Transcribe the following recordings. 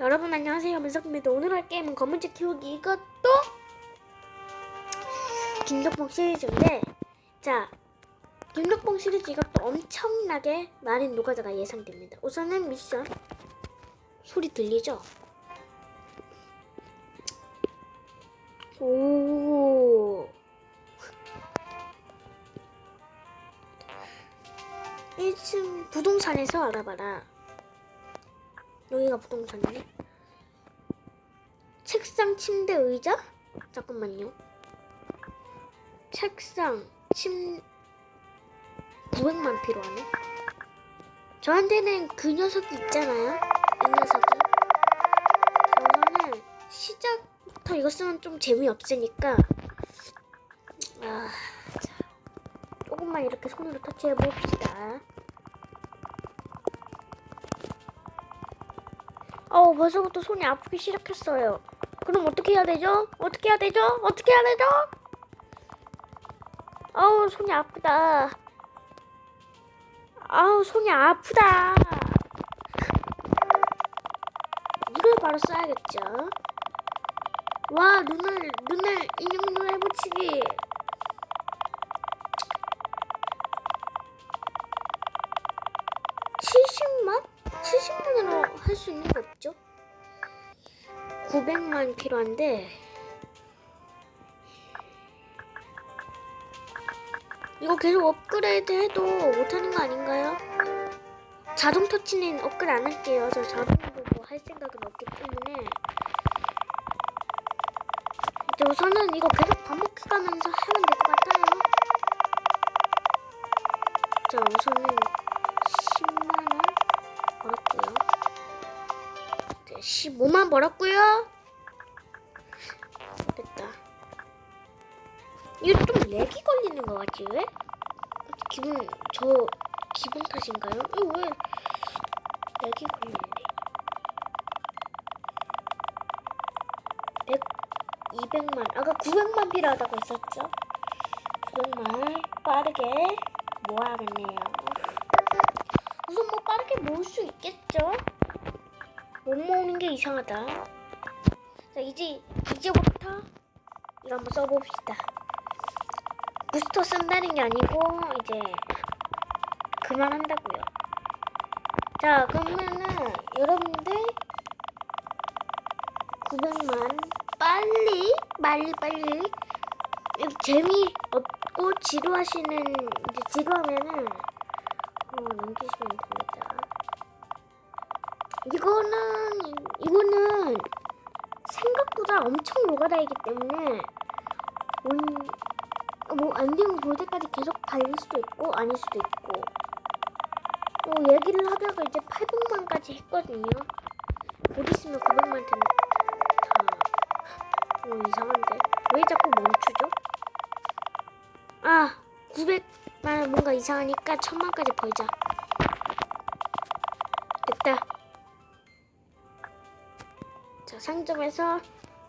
여러분 안녕하세요. 민석입니다. 오늘 할 게임은 검은색 키우기. 이것도 김덕봉 시리즈인데 자 김덕봉 시리즈 이것도 엄청나게 많은 노가다가 예상됩니다. 우선은 미션. 소리 들리죠? 오. 1층 부동산에서 알아봐라 여기가 부동산이네. 책상, 침대, 의자? 잠깐만요. 책상, 침 900만 필요하네. 저한테는 그 녀석이 있잖아요. 이 녀석이. 저거는 시작부터 이거 쓰면 좀 재미없으니까 아, 자, 조금만 이렇게 손으로 터치해 봅시다. 어 벌써부터 손이 아프기 시작했어요. 그럼 어떻게 해야 되죠? 어떻게 해야 되죠? 어떻게 해야 되죠? 아우 손이 아프다. 아우 손이 아프다. 이걸 바로 써야겠죠. 와 눈을 눈을 인형 눈 해붙이기. (70만) 70만으로 할 수 있는 거 없죠? 900만 필요한데 이거 계속 업그레이드 해도 못하는 거 아닌가요? 자동 터치는 업그레이드 안 할게요. 저 자동으로 뭐 할 생각은 없기 때문에 이제 우선은 이거 계속 반복해가면서 하면 될 것 같아요. 자 우선은 15만 벌었고요. 됐다. 이거 좀 렉이 걸리는 것 같지 왜? 기분 저 기분 탓인가요? 이거 왜 렉이 걸리는데? 100, 200만 아까 900만 필요하다고 했었죠? 900만 빠르게 모아야겠네요. 우선 뭐 빠르게 모을 수 있겠죠? 못 모으는 게 이상하다. 자 이제 이제부터 이거 한번 써봅시다. 부스터 쓴다는 게 아니고 이제 그만한다고요. 자 그러면은 여러분들 900만 빨리 빨리 빨리 이렇게 재미 없고 지루하시는 이제 지루하면은 어, 넘기시면 됩니다. 이거는 이거는 생각보다 엄청 노가다이기 때문에 온, 뭐 엔딩 볼 때까지 계속 달릴 수도 있고 아닐 수도 있고 뭐 얘기를 하다가 이제 800만까지 했거든요. 곧 있으면 900만 된, 다 어, 이상한데 왜 자꾸 멈추죠? 아 900만 뭔가 이상하니까 1000만까지 벌자. 됐다. 자, 상점에서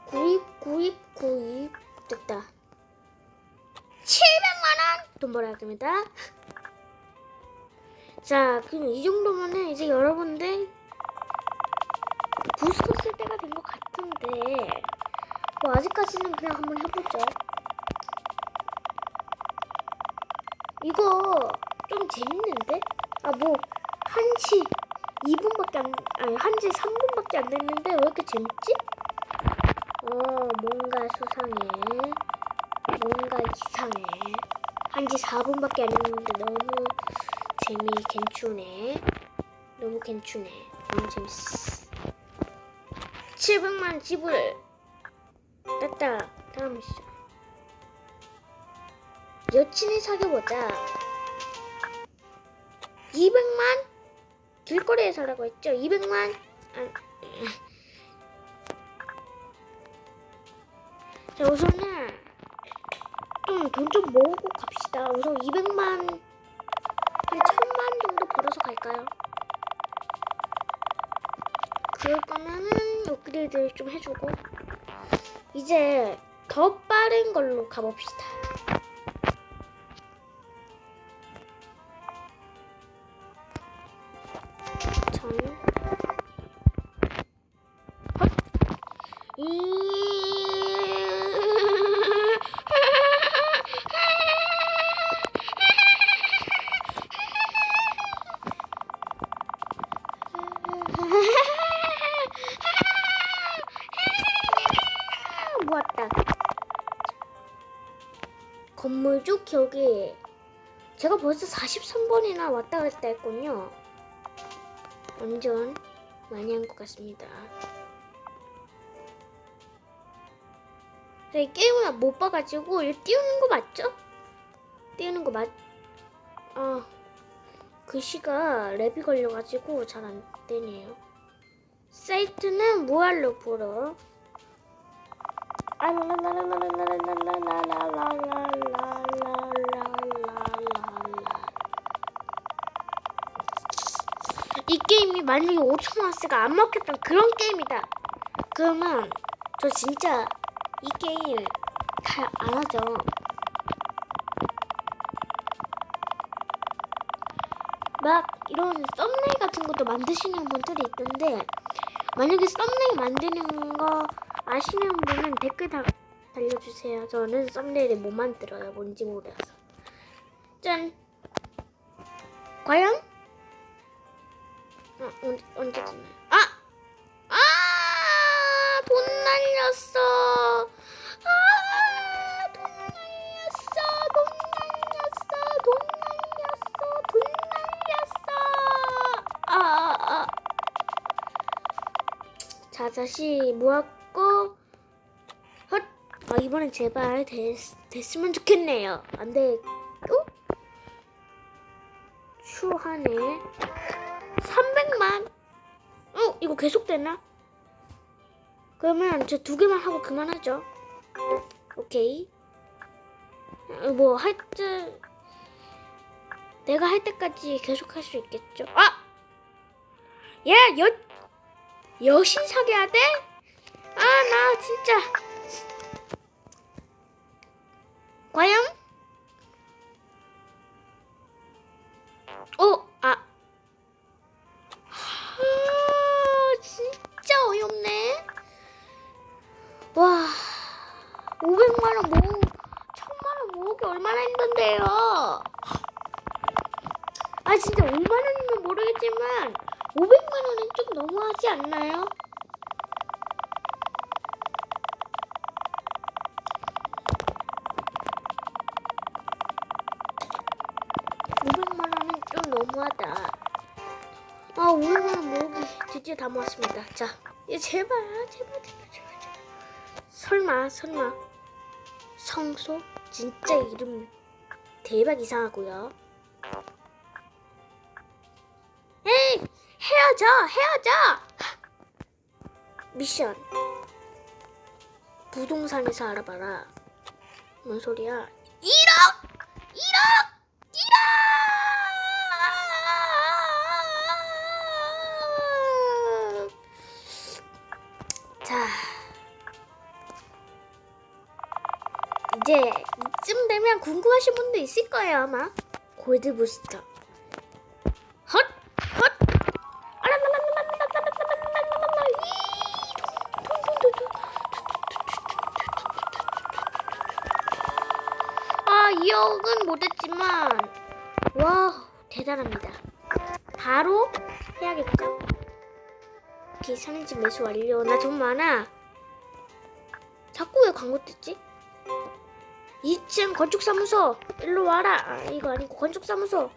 구입, 구입, 구입. 됐다. 700만원! 돈 벌어야 됩니다. 자, 그럼 이 정도면은 이제 여러분들 부스터 쓸 때가 된 것 같은데, 뭐 아직까지는 그냥 한번 해보죠. 이거 좀 재밌는데? 아, 뭐, 1시 2분밖에 안, 아니, 1시 3분밖에 안 됐는데 왜 이렇게 재밌지? 어, 뭔가 수상해. 뭔가 이상해. 1시 4분밖에 안 됐는데 너무 재미 괜추네. 너무 괜추네. 너무 재밌어. 700만 지불. 됐다. 다음 미션. 여친을 사귀어보자. 200만? 길거리에 살라고 했죠? 200만? 아, 자, 우선은 좀 돈 좀 모으고 갑시다. 우선 200만, 한 1000만 정도 벌어서 갈까요? 그럴 거면은 업그레이드를 좀 해주고 이제 더 빠른 걸로 가봅시다. 벌써 43번이나 왔다 갔다 했군요. 완전 많이 한 것 같습니다. 네, 이 게임을 못 봐가지고 이거 띄우는 거 맞죠? 띄우는 거 맞... 아 글씨가 랩이 걸려가지고 잘 안 되네요. 사이트는 무한로 보러 이 게임이 만약에 5천 원스가 안 먹혔던 그런 게임이다. 그러면 저 진짜 이 게임 잘 안 하죠. 막 이런 썸네일 같은 것도 만드시는 분들이 있던데 만약에 썸네일 만드는 거 아시는 분은 댓글 다 달려주세요. 저는 썸네일을 못 만들어요. 뭔지 몰라서. 짠. 과연? 어, 언제, 언제 끝나요? 아! 아! 돈 날렸어! 아! 돈 날렸어! 돈 날렸어! 돈 날렸어! 돈 날렸어! 아, 아, 아. 자, 다시 모았고, 헛! 아, 이번엔 제발 됐, 됐으면 좋겠네요. 안 되고, 추하네. 300만. 어, 이거 계속 되나? 그러면 저 두 개만 하고 그만하죠. 오케이. 어, 뭐, 할 때, 내가 할 때까지 계속 할 수 있겠죠. 아! 야, 여, 여신 사귀어야 돼? 아, 나 진짜. 과연? 어, 않나요? (500만 원은 좀 너무하다) 아, 500만 원 모으기 드디어 다 모았습니다. 자, 예, 제발, 제발, 제발, 제발, 제발. 설마, 설마. 성소? 진짜 이름 대박 이상하고요. 에이, 헤어져, 헤어져. 미션. 부동산에서 알아봐라. 뭔 소리야? 1억! 1억! 1억! 자. 이제 이쯤 되면 궁금하신 분도 있을 거예요, 아마. 골드 부스터. 2억은 못했지만, 와, 대단합니다. 바로 해야겠죠? 오케이, 산행집 매수 완료. 나 돈 많아. 자꾸 왜 광고 뜨지? 2층 건축사무소 일로 와라. 아, 이거 아니고 건축사무소.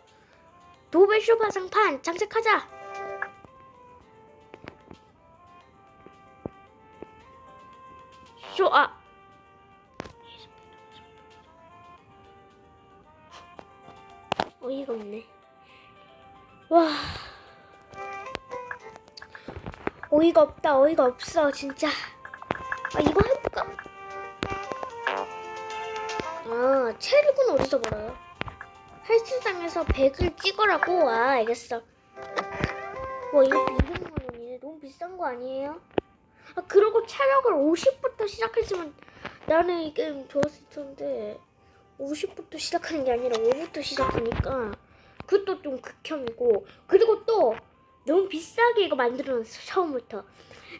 도배 쇼파 상판 장착하자. 쇼 아. 어이가 없네. 와. 어이가 없다. 어이가 없어. 진짜. 아 이거 해볼까? 아, 체력은 어디서 벌어요? 헬스장에서 100을 찍으라고? 아, 알겠어. 와, 이거 200만 원이네. 너무 비싼 거 아니에요? 아, 그러고 체력을 50부터 시작했으면 나는 이 게임 좋았을 텐데 50부터 시작하는 게 아니라 5부터 시작하니까 그것도 좀 극혐이고 그리고 또 너무 비싸게 이거 만들어놨어 처음부터.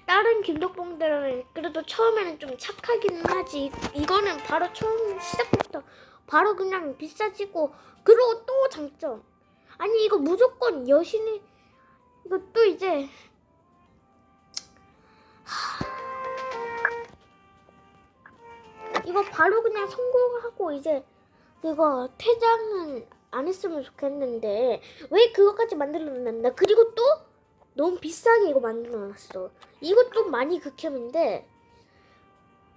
다른 김덕봉들은 그래도 처음에는 좀 착하기는 하지. 이- 이거는 바로 처음 시작부터 바로 그냥 비싸지고 그리고 또 장점. 아니 이거 무조건 여신이 또 이제 이거 바로 그냥 성공하고 이제 그거 퇴장은 안 했으면 좋겠는데 왜 그거까지 만들어놨나? 그리고 또 너무 비싸게 이거 만들어놨어. 좀 많이 극혐인데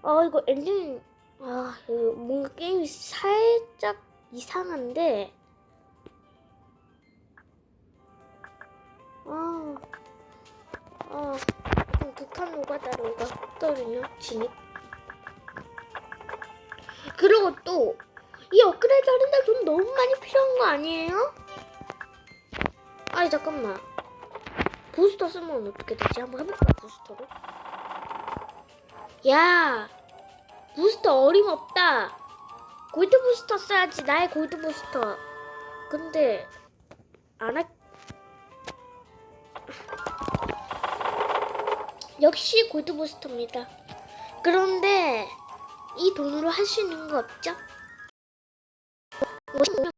아 이거 엔딩 아 이거 뭔가 게임이 살짝 이상한데. 아, 아, 좀 극한 노가다로 이거 했거든요, 진입. 그리고 또, 이 업그레이드 하는데 돈 너무 많이 필요한 거 아니에요? 아니, 잠깐만. 부스터 쓰면 어떻게 되지? 한번 해볼까, 부스터로? 야! 부스터 어림없다! 골드 부스터 써야지, 나의 골드 부스터. 근데, 안 할, 역시 골드 부스터입니다. 그런데 이 돈으로 할 수 있는 거 없죠? Wait.